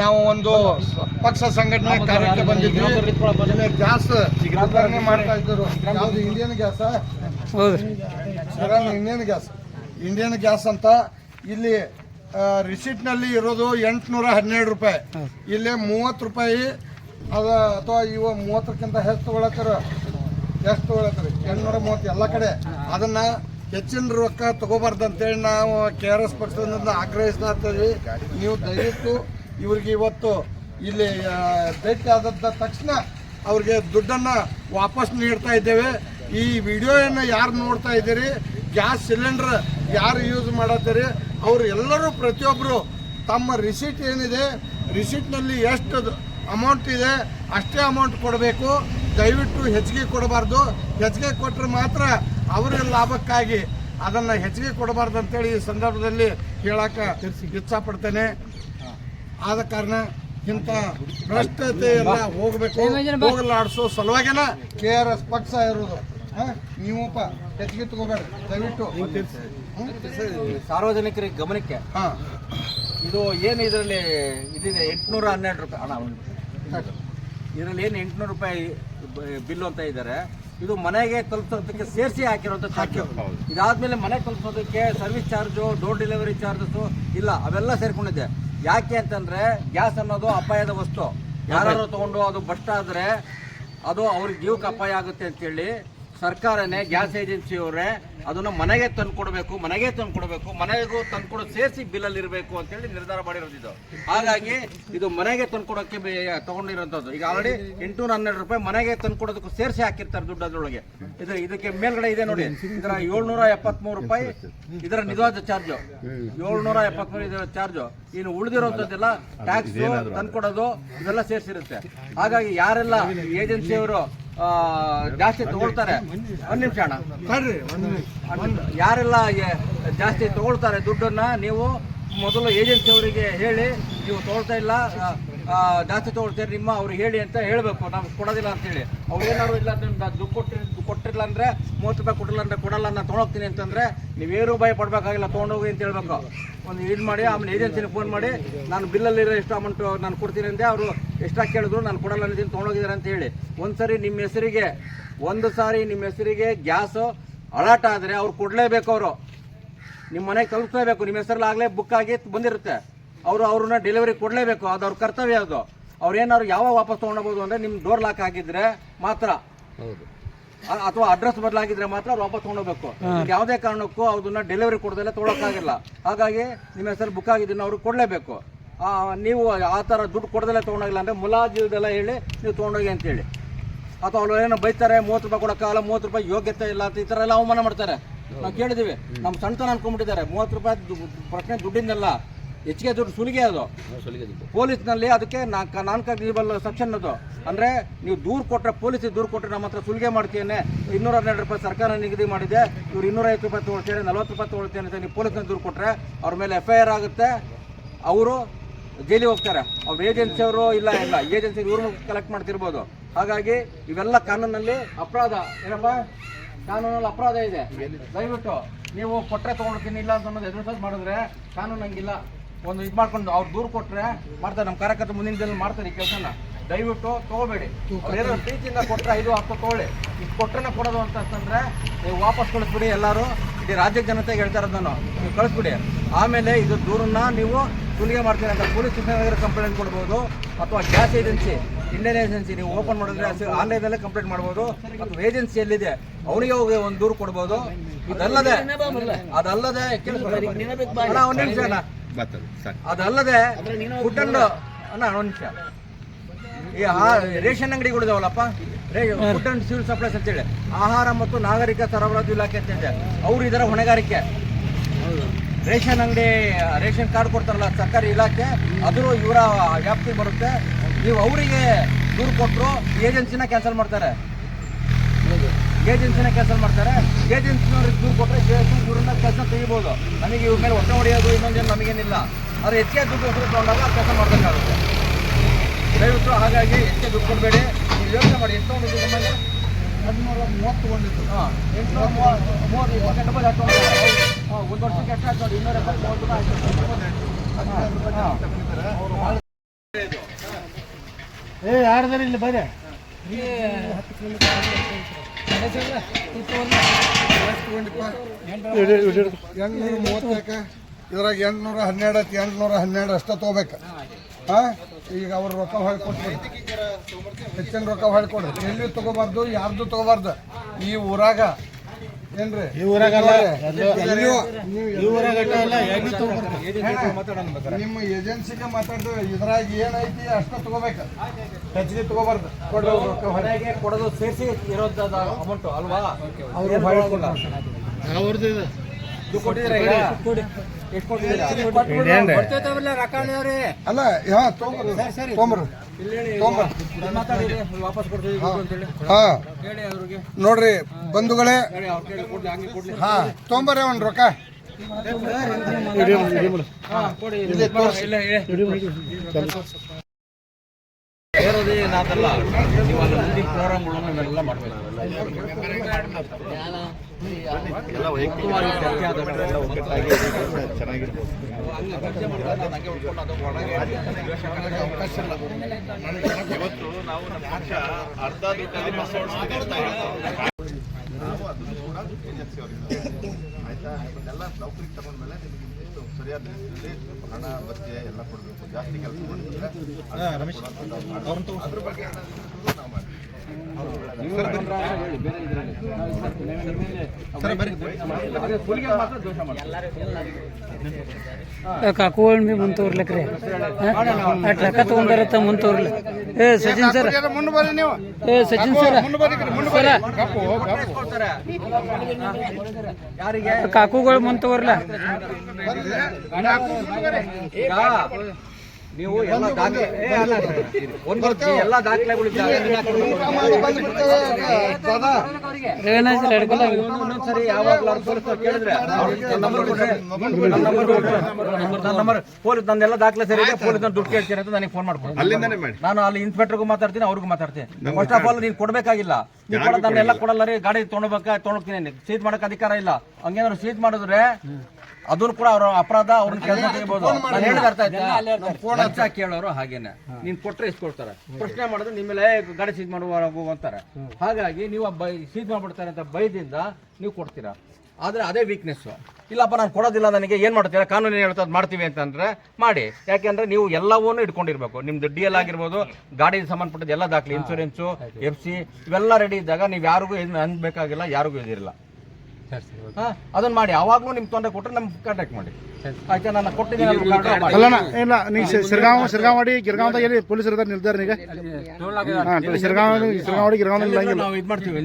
ನಾವು ಒಂದು ಪಕ್ಷ ಸಂಘಟನೆ ಕಾರ್ಯಕ್ಕೆ ಬಂದಿದ್ವಿ. ಗ್ಯಾಸ್ ವಿತರಣೆ ಮಾಡ್ತಾ ಇದ್ದರು. ಯಾವುದು Indian gas? Indian gas. Indian gas ಅಂತ ಇಲ್ಲಿ ರಿಸಿಟ್ನಲ್ಲಿ ಇರೋದು ಎಂಟುನೂರ ಹನ್ನೆರಡು ರೂಪಾಯಿ. ಇಲ್ಲಿ ಮೂವತ್ತು ರೂಪಾಯಿ ಅದ ಅಥವಾ ಇವ ಮೂವತ್ತಕ್ಕಿಂತ ಹೆಚ್ಚು ತೊಗೊಳತ್ತಾರ. ಎಷ್ಟು ತೊಗೊಳತ್ತಾರ? ಎಂಟುನೂರ ಮೂವತ್ತು ಎಲ್ಲ ಕಡೆ. ಅದನ್ನ ಹೆಚ್ಚಿನ ರೊಕ್ಕ ತಗೋಬಾರ್ದು ಅಂತೇಳಿ ನಾವು ಕೆ ಆರ್ ಎಸ್ ಪಕ್ಷದಿಂದ ಆಗ್ರಹಿಸ್ತಾ ಇರ್ತೀವಿ ನೀವು ದಯವಿಟ್ಟು ಇವ್ರಿಗೆ ಇವತ್ತು ಇಲ್ಲಿ ಭೇಟಿ ಆದದ್ದ ತಕ್ಷಣ ಅವ್ರಿಗೆ ದುಡ್ಡನ್ನು ವಾಪಸ್ ನೀಡ್ತಾ ಇದ್ದೇವೆ. ಈ ವಿಡಿಯೋಯನ್ನು ಯಾರು ನೋಡ್ತಾ ಇದ್ದೀರಿ? ಗ್ಯಾಸ್ ಸಿಲಿಂಡರ್ ಯಾರು ಯೂಸ್ ಮಾಡತ್ತೀರಿ? ಅವರು ಎಲ್ಲರೂ ಪ್ರತಿಯೊಬ್ಬರು ತಮ್ಮ ರಿಸಿಟ್ ಏನಿದೆ, ರಿಸೀಟ್ನಲ್ಲಿ ಎಷ್ಟು ಅಮೌಂಟ್ ಇದೆ, ಅಷ್ಟೇ ಅಮೌಂಟ್ ಕೊಡಬೇಕು. ದಯವಿಟ್ಟು ಹೆಚ್ಚಿಗೆ ಕೊಡಬಾರ್ದು. ಹೆಚ್ಚಿಗೆ ಕೊಟ್ಟರೆ ಮಾತ್ರ ಅವರ ಲಾಭಕ್ಕಾಗಿ ಅದನ್ನು ಹೆಚ್ಚಿಗೆ ಕೊಡಬಾರ್ದು ಅಂತೇಳಿ ಈ ಸಂದರ್ಭದಲ್ಲಿ ಹೇಳಕ್ಕೆ ಇಚ್ಛಪಡ್ತೇನೆ. ಆದ ಕಾರಣ ಇಂಥ ಭ್ರಷ್ಟತೆ ಎಲ್ಲ ಹೋಗಬೇಕು ಹೋಗಲಾಡಿಸೋ ಸಲುವಾಗೆಲ್ಲ ಕೆ ಆರ್ ಎಸ್ ಪಕ್ಷ ಇರೋದು. ಹಾ? ನೀವಪ್ಪ ಹೆಚ್ಚಿಗೆ ತಗೋಬೇಡ್ರಿ ದಯವಿಟ್ಟು? ಸಾರ್ವಜನಿಕರಿಗೆ ಗಮನಕ್ಕೆ. ಹಾಂ. ಇದು ಏನು ಇದರಲ್ಲಿ ಇದಿದೆ ಎಂಟುನೂರ ಹನ್ನೆರಡು ರೂಪಾಯಿ ಹಣ ಇದರಲ್ಲಿ ಏನು ಎಂಟುನೂರು ರೂಪಾಯಿ ಬಿಲ್ಲು ಅಂತ ಇದ್ದಾರೆ. ಇದು ಮನೆಗೆ ತಲುಪಿಸೋದಕ್ಕೆ ಸೇರಿಸಿ ಹಾಕಿರೋಂಥ ಚಾರ್ಜ್. ಇದಾದ್ಮೇಲೆ ಮನೆ ತಲುಪಿಸೋದಕ್ಕೆ service charge door delivery charges ಇಲ್ಲ ಅವೆಲ್ಲ ಸೇರ್ಕೊಂಡಿದೆ. ಯಾಕೆ ಅಂತಂದ್ರೆ ಗ್ಯಾಸ್ ಅನ್ನೋದು ಅಪಾಯದ ವಸ್ತು. ಯಾರು ತಗೊಂಡು ಅದು ಬಸ್ಟ್ ಆದ್ರೆ ಅದು ಅವ್ರಿಗೆ ಜೀವಕ್ಕೆ ಅಪಾಯ ಆಗುತ್ತೆ ಅಂತೇಳಿ ಸರ್ಕಾರನೇ ಗ್ಯಾಸ್ ಏಜೆನ್ಸಿಯವರೇ ಅದನ್ನು ಮನೆಗೆ ತಂದು ಕೊಡಬೇಕು ಮನೆಗೆ ತಂದು ಕೊಡಬೇಕು ಮನೆಗೂ ತಂದು ಕೊಡೋ ಸೇರಿಸಿ ಬಿಲ್ಲಲ್ಲಿ ಇರಬೇಕು ಅಂತೇಳಿ ನಿರ್ಧಾರ ಮಾಡಿರೋದಿದ್ದು ಹಾಗಾಗಿ ಇದು ಮನೆಗೆ ತಂದು ಕೊಡೋಕ್ಕೆ ತಗೊಂಡಿರೋಂಥದ್ದು. ಈಗ ಆಲ್ರೆಡಿ ಎಂಟುನೂರ ಹನ್ನೆರಡು ರೂಪಾಯಿ ಮನೆಗೆ ತಂದು ಕೊಡೋದಕ್ಕೂ ಸೇರಿಸಿ ಹಾಕಿರ್ತಾರೆ ದುಡ್ಡು ಅದರೊಳಗೆ. ಇದು ಇದಕ್ಕೆ ಮೇಲ್ಗಡೆ ಇದೆ ನೋಡಿ. ಇದರ ಏಳ್ನೂರ ಎಪ್ಪತ್ಮೂರು ರೂಪಾಯಿ ಇದರ ನಿಜವಾದ ಚಾರ್ಜು ಏಳ್ನೂರ ಎಪ್ಪತ್ಮೂರು ಇದರ ಚಾರ್ಜು ಇನ್ನು ಉಳಿದಿರೋಂಥದ್ದೆಲ್ಲ ಟ್ಯಾಕ್ಸ್ ತಂದುಕೊಡೋದು ಇದೆಲ್ಲ ಸೇರಿಸಿರುತ್ತೆ. ಹಾಗಾಗಿ ಯಾರೆಲ್ಲ ಏಜೆನ್ಸಿಯವರು ಜಾಸ್ತಿ ತಗೊಳ್ತಾರೆ. ಒಂದ್ ನಿಮಿಷ ಅಣ್ಣ. ಯಾರೆಲ್ಲ ಜಾಸ್ತಿ ತಗೊಳ್ತಾರೆ ದುಡ್ಡನ್ನ ನೀವು ಮೊದಲು ಏಜೆನ್ಸಿ ಅವರಿಗೆ ಹೇಳಿ ನೀವು ತಗೊಳ್ತಾ ಇಲ್ಲ ಜಾಸ್ತಿ ತಗೊಳ್ತೀರಿ ನಿಮ್ಮ ಅವ್ರು ಹೇಳಿ ಅಂತ ಹೇಳಬೇಕು. ನಾವು ಕೊಡೋದಿಲ್ಲ ಅಂತ ಹೇಳಿ. ಅವ್ರು ಏನಾದ್ರು ಇಲ್ಲ ಅಂದ್ರೆ ನಾನು ದುಡ್ಡು ಕೊಟ್ಟಿರಿ ಕೊಟ್ಟಿಲ್ಲ ಅಂದರೆ ಮೂವತ್ತು ರೂಪಾಯಿ ಕೊಟ್ಟಿಲ್ಲ ಅಂದ್ರೆ ಕೊಡಲ್ಲ, ನಾನು ತೊಗೊಂಡೋಗ್ತೀನಿ ಅಂತಂದ್ರೆ ನೀವೇನು ಭಯ ಪಡಬೇಕಾಗಿಲ್ಲ ತೊಗೊಂಡೋಗಿ ಅಂತ ಹೇಳ್ಬೇಕು. ಒಂದು ಇದು ಮಾಡಿ, ಆಮೇಲೆ ಏಜೆನ್ಸಿಗೆ ಫೋನ್ ಮಾಡಿ, ನಾನು ಬಿಲ್ಲಲ್ಲಿರೋ ಎಷ್ಟು ಅಮೌಂಟು ನಾನು ಕೊಡ್ತೀನಿ ಅಂದೆ, ಅವರು ಎಷ್ಟಾಗಿ ಕೇಳಿದ್ರು, ನಾನು ಕೊಡಲ್ಲ ಅನ್ನೋದಿನ ತೊಗೊಂಡೋಗಿದ್ದಾರೆ ಅಂತ ಹೇಳಿ. ಒಂದ್ಸರಿ ನಿಮ್ಮ ಹೆಸರಿಗೆ, ಒಂದು ಸಾರಿ ನಿಮ್ಮ ಹೆಸರಿಗೆ ಗ್ಯಾಸು ಅಲಾಟ್ ಆದರೆ ಅವ್ರು ಕೊಡಲೇಬೇಕು ಅವರು. ನಿಮ್ಮ ಮನೆಗೆ ತಲುಪಿಸಲೇಬೇಕು ನಿಮ್ಮ ಹೆಸರಲ್ಲಿ ಆಗಲೇ ಬುಕ್ ಆಗಿ ಬಂದಿರುತ್ತೆ. ಅವರು ಅವ್ರನ್ನ ಡೆಲಿವರಿ ಕೊಡಲೇಬೇಕು. ಅದು ಅವ್ರ ಕರ್ತವ್ಯ ಅದು. ಅವ್ರು ಏನಾದ್ರು ಯಾವ ವಾಪಸ್ ತೊಗೊಂಡೋಗ್ಬೋದು ಅಂದರೆ ನಿಮ್ಮ ಡೋರ್ ಲಾಕ್ ಆಗಿದ್ರೆ ಮಾತ್ರ. ಹೌದು. ಅಥವಾ ಅಡ್ರೆಸ್ ಬದಲಾಗಿದ್ರೆ ಮಾತ್ರ ಅವ್ರು ವಾಪಸ್ ತೊಗೊಂಡೋಗ್ಬೇಕು. ಯಾವುದೇ ಕಾರಣಕ್ಕೂ ಅದನ್ನ ಡೆಲಿವರಿ ಕೊಡದಲ್ಲೇ ತೊಗೊಳಕ್ಕಾಗಿಲ್ಲ. ಹಾಗಾಗಿ ನಿಮ್ಮ ಹೆಸರು ಬುಕ್ ಆಗಿದ್ದನ್ನು ಅವ್ರಿಗೆ ಕೊಡಲೇಬೇಕು. ನೀವು ಆ ಥರ ದುಡ್ಡು ಕೊಡದಲ್ಲೇ ತೊಗೊಂಡೋಗಿಲ್ಲ ಅಂದರೆ ಮುಲಾಜಿಲ್ದೆಲ್ಲ ಹೇಳಿ ನೀವು ತೊಗೊಂಡೋಗಿ ಅಂತೇಳಿ. ಅಥವಾ ಅವ್ರು ಏನೋ ಬೈತಾರೆ ಮೂವತ್ತು ರೂಪಾಯಿ ಕೊಡೋಕ್ಕಾಗಲ್ಲ ಮೂವತ್ತು ರೂಪಾಯಿ ಯೋಗ್ಯತೆ ಇಲ್ಲ ಅಂತ ಈ ಥರ ಎಲ್ಲ ಅವಮಾನ ಮಾಡ್ತಾರೆ. ನಾವು ಕೇಳಿದ್ದೀವಿ ನಮ್ಮ ಸಣ್ಣತನ ಅನ್ಕೊಂಡ್ಬಿಟ್ಟಿದ್ದಾರೆ. ಮೂವತ್ತು ರೂಪಾಯಿ ಪ್ರಶ್ನೆ ದುಡ್ಡಿಂದಲ್ಲ. ಹೆಚ್ಚಿಗೆ ದುಡ್ಡು ಸುಲಿಗೆ ಅದು. ಪೊಲೀಸ್ನಲ್ಲಿ ಅದಕ್ಕೆ ನಾನ್ ಕಾಗ್ನಿಬಲ್ ಸೆಕ್ಷನ್ ಅದು. ಅಂದ್ರೆ ನೀವು ದೂರು ಕೊಟ್ಟರೆ ಪೊಲೀಸಿಗೆ ದೂರು ಕೊಟ್ಟರೆ ನಮ್ಮ ಹತ್ರ ಸುಲಿಗೆ ಮಾಡ್ತೇನೆ ಇನ್ನೂರ ಹನ್ನೆರಡು ರೂಪಾಯಿ ಸರ್ಕಾರ ನಿಗದಿ ಮಾಡಿದೆ. ಇವ್ರು ಇನ್ನೂರ ಐವತ್ತು ರೂಪಾಯಿ ತೊಗೊಳ್ತೇನೆ ನಲ್ವತ್ತು ರೂಪಾಯಿ ತೊಗೊಳ್ತೇನೆ ಅಂತ ನೀವು ಪೊಲೀಸ್ನ ದೂರು ಕೊಟ್ಟರೆ ಅವ್ರ ಮೇಲೆ ಎಫ್ ಐ ಆರ್ ಆಗುತ್ತೆ. ಅವರು ಜೈಲಿಗೆ ಹೋಗ್ತಾರೆ. ಅವ್ರ ಏಜೆನ್ಸಿ ಅವರು ಇಲ್ಲ ಇಲ್ಲ. ಏಜೆನ್ಸಿ ಇವ್ರನ್ನ ಕಲೆಕ್ಟ್ ಮಾಡ್ತಿರ್ಬೋದು. ಹಾಗಾಗಿ ಇವೆಲ್ಲ ಕಾನೂನಲ್ಲಿ ಅಪರಾಧ. ಏನಪ್ಪ? ಕಾನೂನಲ್ಲಿ ಅಪರಾಧ ಇದೆ. ದಯವಿಟ್ಟು ನೀವು ಕೊಟ್ಟರೆ ತೊಗೊಳ್ತೀನಿ ಇಲ್ಲ ಅಂತ ಅನ್ನೋದು ಎದುರು ಮಾಡಿದ್ರೆ ಕಾನೂನು ಹಂಗಿಲ್ಲ. ಒಂದು ಇದು ಮಾಡ್ಕೊಂಡು ಅವ್ರು ದೂರು ಕೊಟ್ಟರೆ ಮಾಡ್ತಾರೆ ನಮ್ಮ ಕಾರ್ಯಕರ್ತ ಮುಂದಿನ ದಿನ ಮಾಡ್ತಾರೆ ಈ ಕೆಲಸನ. ದಯವಿಟ್ಟು ತಗೋಬೇಡಿ. ಅವ್ರೇನೋ ಪ್ರೀತಿಯಿಂದ ಕೊಟ್ಟರೆ ಐದು ಹತ್ತು ತಗೊಳ್ಳಿ. ಇದು ಕೊಟ್ಟರೆ ಕೊಡೋದು ಅಂತ ಅಂತಂದರೆ ನೀವು ವಾಪಸ್ ಕಳಿಸ್ಬಿಡಿ ಎಲ್ಲರೂ. ಇಡೀ ರಾಜ್ಯ ಜನತೆಗೆ ಹೇಳ್ತಾ ಇರೋದು ನಾನು ನೀವು ಕಳಿಸ್ಬಿಡಿ. ಆಮೇಲೆ ಇದು ದೂರನ್ನ ನೀವು ಸುಲಿಗೆ ಮಾಡ್ತೀರಿ ಅಂತ ಪೊಲೀಸ್ ಸ್ಟೇಷನ್ಗೆ ಕಂಪ್ಲೇಂಟ್ ಕೊಡ್ಬೋದು ಅಥವಾ ಗ್ಯಾಸ್ ಏಜೆನ್ಸಿ, ಇಂಡಿಯನ್ ಏಜೆನ್ಸಿ ನೀವು ಓಪನ್ ಮಾಡಿದ್ರೆ ಆನ್ಲೈನಲ್ಲೇ ಕಂಪ್ಲೇಂಟ್ ಮಾಡ್ಬೋದು. ಅಥವಾ ಏಜೆನ್ಸಿ ಎಲ್ಲಿದೆ? ಅವನಿಗೆ ಹೋಗಿ ಒಂದು ದೂರು ಕೊಡ್ಬೋದು. ಅದಲ್ಲದೆ ಅದಲ್ಲದೆ ಕೇಳಿಸ್ಕೊಳ್ಳಿ. ಅದಲ್ಲದೆ ಫುಡ್ ಅಂಡ್ ಅಣ್ಣ ಒಂದು ನಿಮಿಷ. ಈ ರೇಷನ್ ಅಂಗಡಿಗಳಿದಾವಲ್ಲಪ್ಪ ಫುಡ್ ಅಂಡ್ ಸಿವಿಲ್ ಸಪ್ಲೈಸ್ ಅಂತೇಳಿ ಆಹಾರ ಮತ್ತು ನಾಗರಿಕ ಸರಬರಾಜು ಇಲಾಖೆ ಅಂತ ಇದೆ. ಅವರು ಇದರ ಹೊಣೆಗಾರಿಕೆ. ರೇಷನ್ ಅಂಗಡಿ ರೇಷನ್ ಕಾರ್ಡ್ ಕೊಡ್ತಾರಲ್ಲ ಸರ್ಕಾರಿ ಇಲಾಖೆ ಅದ್ರೂ ಇವರ ವ್ಯಾಪ್ತಿ ಬರುತ್ತೆ. ನೀವು ಅವರಿಗೆ ದೂರು ಕೊಟ್ಟರು ಏಜೆನ್ಸಿನ ಕ್ಯಾನ್ಸಲ್ ಮಾಡ್ತಾರೆ. ಏಜೆನ್ಸಿನ ಕ್ಯಾನ್ಸಲ್ ಮಾಡ್ತಾರೆ. ಏಜೆನ್ಸಿನವ್ರಿಗೆ ದೂರು ಕೊಟ್ಟರೆ ಇವ್ರನ್ನ ಕೆಲಸ ತೆಗಿಬೋದು. ನಮಗೆ ಇವ್ರ ಮೇಲೆ ಹೊಟ್ಟೆ ಹೊಡೆಯೋದು ಇನ್ನೊಂದೇನು ನಮಗೇನಿಲ್ಲ. ಆದರೆ ಹೆಚ್ಚಿಗೆ ದುಡ್ಡು ಹೆಸರು ತೊಗೊಂಡಾಗ ಕೆಲಸ ಮಾಡಬೇಕಾಗುತ್ತೆ. ದಯವಿಟ್ಟು ಹಾಗಾಗಿ ಹೆಚ್ಚಿಗೆ ದುಡ್ಡು ಕೊಡಬೇಡಿ. ನೀವು ಯೋಚನೆ ಮಾಡಿ ಎಷ್ಟು ದುಡ್ಡು ಮೇಲೆ ಹದಿಮೂರು ಮೂವತ್ತು ಒಂದಿತ್ತು ಹಾಂ ಎಂಟುನೂರ ಮೂವತ್ತು ಮೂವತ್ತು ಇಪ್ಪತ್ತೆಂಟು ರೂಪಾಯಿ ಹಾಕೊಂಡು ಒಂದು ವರ್ಷಕ್ಕೆ ಎಷ್ಟು ಹಾಕೊಂಡು ಇನ್ನೂರ ಎಪ್ಪತ್ತು ಮೂವತ್ತು ಹಾಂ ಹಾಂ. ಏ ಯಾರ್ದಾರ ಇಲ್ಲಿ ಬರೀ ಎಂಟ್ನೂರ ಮೂವತ್ತಕ್ಕೆ ಇದ್ರಾಗ ಎಂಟ್ನೂರ ಹನ್ನೆರಡು ಐತಿ, ಎಂಟ್ನೂರ ಹನ್ನೆರಡು ಅಷ್ಟ ತೊಗೋಬೇಕು. ಹಾಂ ಈಗ ಅವ್ರ ರೊಕ್ಕ ಹೊಳ್ ಕೊಟ್ಬಿಡಿ ಹೆಚ್ಚಿನ ರೊಕ್ಕ ಹೊಳ್ಕೊಡ್ರಿ ಎಲ್ಲಿ ತೊಗೋಬಾರ್ದು, ಯಾರ್ದು ತೊಗೋಬಾರ್ದು? ಈ ಊರಾಗ ಈ ಊರಾಗಲ್ಲ ಈ ಊರಾಗ ನಿಮ್ಮ ಏಜೆನ್ಸಿಗೆ ಮಾತಾಡಿದ್ರು ಇದ್ರಾಗ ಏನೈತಿ ಅಷ್ಟ ತಗೋಬೇಕು. ಹೆಚ್ಚಿಗೆ ತಗೋಬಾರ್ದು. ಹೊರಗೆ ಕೊಡೋದು ಸೇರಿಸಿ ಇರೋದ ಅಮೌಂಟ್ ಅಲ್ವಾ? ಅವ್ರು ಅವ್ರದ್ದು ಇದು? ಅಲ್ಲ ಮಾತಾಡಿರಿ, ವಾಪಸ್ ಕೊಡ್ತೀವಿ ದುಡ್ಡು ಅಂತೇಳಿ. ಹಾ. ಹೇಳಿ ಅವ್ರಿಗೆ. ನೋಡ್ರಿ ಬಂಧುಗಳೇ ಹಾ ತೊಂಬರ ಒಂದು ರೊಕ್ಕ ಒಳಗೆ ಅವಕಾಶ ಇಲ್ಲ. ಇವತ್ತು ನಾವು ನಮ್ಮ ಪಕ್ಷ ಅರ್ಧ ದುಡ್ಡಲ್ಲಿ ನಾವು ಅದನ್ನು ಕೂಡ ಏಜೆನ್ಸಿ ಅವರಿಂದ ಆಯ್ತಾ? ಇದನ್ನೆಲ್ಲ ನೌಕರಿಗೆ ತಗೊಂಡ್ಮೇಲೆ ನಿಮಗೆ ಸರಿಯಾದ ರೀತಿಯಲ್ಲಿ ಹಣ ಭತ್ಯೆ ಎಲ್ಲ ಕೊಡಬೇಕು. ಜಾಸ್ತಿ ಕೆಲಸ ಮಾಡಿದ್ರೆ ಅದ್ರ ಬಗ್ಗೆ ನಾವು ಮಾಡ್ತೀವಿ ನೀವು ಬಂದ್ರೆ ಹೇಳಿ, ಬೇರೆ ಬಿ ಮುಂದೆ ತೋರ್ಲಕ್ರಿ ಅಟ್ ರೊಕ್ಕ ತಗೊಂಡಾರತ್ತ ಮುಂದೆ ತೋರ್ಲಿ ಏ ಸಚಿನ್ ಸರ್. ಏ ಸಚಿನ್ ಸರ್. ಸರ ಕಾಕುಗಳು ಮುಂದೆ ತೋರ್ಲ ನೀವು ಎಲ್ಲ ದಾಖಲೆ ಎಲ್ಲ ದಾಖಲೆಗಳಿದ್ದಾವೆ. ಪೊಲೀಸ್ ನಂದೆಲ್ಲ ದಾಖಲೆ ಸರಿ ಇದೆ ಪೊಲೀಸ್ ದುಡ್ಡು ಕೇಳ್ತೀನಿ ಅಂತ ನನಗೆ ಫೋನ್ ಮಾಡ್ಕೊಂಡು. ಅಲ್ಲಿಂದನೇ ಮಾಡಿ. ನಾನು ಅಲ್ಲಿ ಇನ್ಸ್ಪೆಕ್ಟರ್ಗೂ ಮಾತಾಡ್ತೀನಿ ಅವ್ರಿಗೂ ಮಾತಾಡ್ತೀನಿ. ಫಸ್ಟ್ ಆಫ್ ಆಲ್ ನೀನು ಕೊಡಬೇಕಾಗಿಲ್ಲ. ನೀವು ಕೊಡೋದು ನಾನೆಲ್ಲ ಕೊಡಲ್ಲ ರೀ. ಗಾಡಿ ತೊಗೊಳ್ಬೇಕಾ ತೊಗೊಳ್ತೀನಿ ಸೀಟ್ ಮಾಡಕ್ ಅಧಿಕಾರ ಇಲ್ಲ. ಹಂಗೇನಾದ್ರು ಸೀಟ್ ಮಾಡಿದ್ರೆ ಅದ್ರ ಕೂಡ ಅವ್ರ ಅಪರಾಧ ಅವ್ರನ್ನ ಕೆಲಸ ತೆಗಿಬಹುದು ನಾನು ಹೇಳಿದ ಅರ್ಥ ಆಯ್ತಾ? ಲಂಚ ಕೇಳೋರು ಹಾಗೇನೆ. ನೀನ್ ಕೊಟ್ರೆ ಇಸ್ಕೊಳ್ತಾರೆ ಪ್ರಶ್ನೆ ಮಾಡಿದ್ರೆ ನಿಮ್ಮೇಲೆ ಗಾಡಿ ಸೀಟ್ ಮಾಡುವ ಅಂತಾರೆ. ಹಾಗಾಗಿ ನೀವು ಸೀಟ್ ಮಾಡ್ಬಿಡ್ತಾರೆ ಅಂತ ಭಯದಿಂದ ನೀವು ಕೊಡ್ತೀರಾ? ಆದ್ರೆ ಅದೇ ವೀಕ್ನೆಸ್ ಇಲ್ಲಪ್ಪ ನಾನು ಕೊಡೋದಿಲ್ಲ ನನಗೆ ಏನ್ ಮಾಡ್ತೀರಾ? ಕಾನೂನು ಏನ್ ಹೇಳ್ತಾ ಅದ್ ಮಾಡ್ತೀವಿ ಅಂತಂದ್ರೆ ಮಾಡಿ. ಯಾಕೆಂದ್ರೆ ನೀವು ಎಲ್ಲವನ್ನೂ ಇಟ್ಕೊಂಡಿರ್ಬೇಕು. ನಿಮ್ದು ಡಿ ಎಲ್ ಆಗಿರ್ಬೋದು ಗಾಡಿಗೆ ಸಂಬಂಧಪಟ್ಟದ ಎಲ್ಲ ದಾಖಲೆ ಇನ್ಶೂರೆನ್ಸ್ ಎಫ್ ಸಿ ಇವೆಲ್ಲ ರೆಡಿ ಇದ್ದಾಗ ನೀವು ಯಾರಿಗೂ ಏನು ಅನ್ಬೇಕಾಗಿಲ್ಲ ಯಾರಿಗೂ ಇದಿರಲ್ಲ ಹಾಂ ಅದನ್ನ ಮಾಡಿ. ಅವಾಗ್ಲೂ ನಿಮ್ಮ ತೊಂದರೆ ಕೊಟ್ಟರೆ ನಮ್ಗೆ ಕಾಂಟ್ಯಾಕ್ಟ್ ಮಾಡಿ. ಆಯ್ತಾ? ನಾನು ಕೊಟ್ಟಿದ್ದೀನಿ ಇಲ್ಲ ನೀವು ಸಿರ್ಗಾಂವ್ ಸಿರ್ಗಾಂವಾಡಿ ಗಿರ್ಗಾಂವ್ದಾಗ ಎಲ್ಲಿ ಪೊಲೀಸರು ನಿಲ್ದಾರ ನೀವು ಹಾಂ ಸಿರ್ಗಾಂವ್ ಸಿರ್ಗಾಂವಾಡಿ ಗಿರ್ಗಾಂವ್ ನಿಲ್ಲಂಗಿಲ್ಲ ನಾವು ಇದು ಮಾಡ್ತೀವಿ.